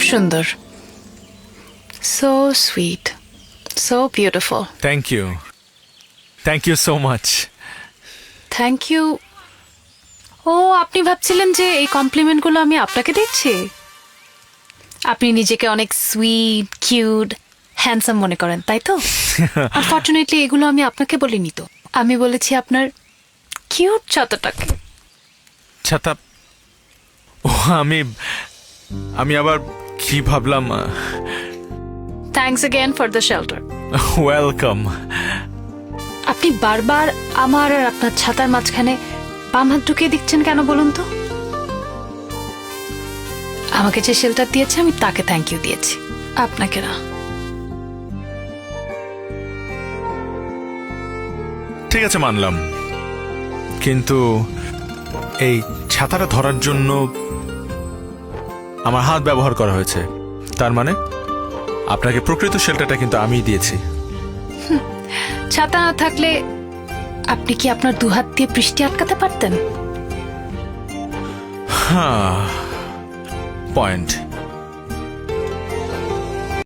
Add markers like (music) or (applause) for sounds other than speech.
সুন্দর so sweet so beautiful thank you thank you so much thank you ও আপনি ভাবছিলেন যে এই কমপ্লিমেন্টগুলো আমি আপনাকে দিচ্ছি? আপনি নিজেকে অনেক সুইট কিউট হ্যান্ডসাম মনে করেন তাই তো? (laughs) আনফর্চুনেটলি এগুলো আমি আপনাকে বলিনি তো। আমি বলেছি আপনার কিউট ছাতাটাকে। ছাতা? ও আমি আমি আবার কি ভাবলাম thanks again for the shelter welcome আপনি বারবার আমার আর আপনার ছাতার মাঝখানে বাম হাত ঢুকিয়ে দিচ্ছেন কেন বলুন তো? আমাকে যে শেল্টার দিয়েছে আমি তাকে থ্যাংক ইউ দিয়েছি। আপনাকে না। ঠিক আছে মানলাম। কিন্তু এই ছাতাটা ধরার জন্য আমার হাত ব্যবহার করা হয়েছে। তার মানে আপনাকে প্রকৃত শেল্টারটা কিন্তু আমিই দিয়েছি। ছাতা না থাকলে আপনি কি আপনার দুহাত দিয়ে বৃষ্টি আটকাতে পারতেন? হ্যাঁ পয়েন্ট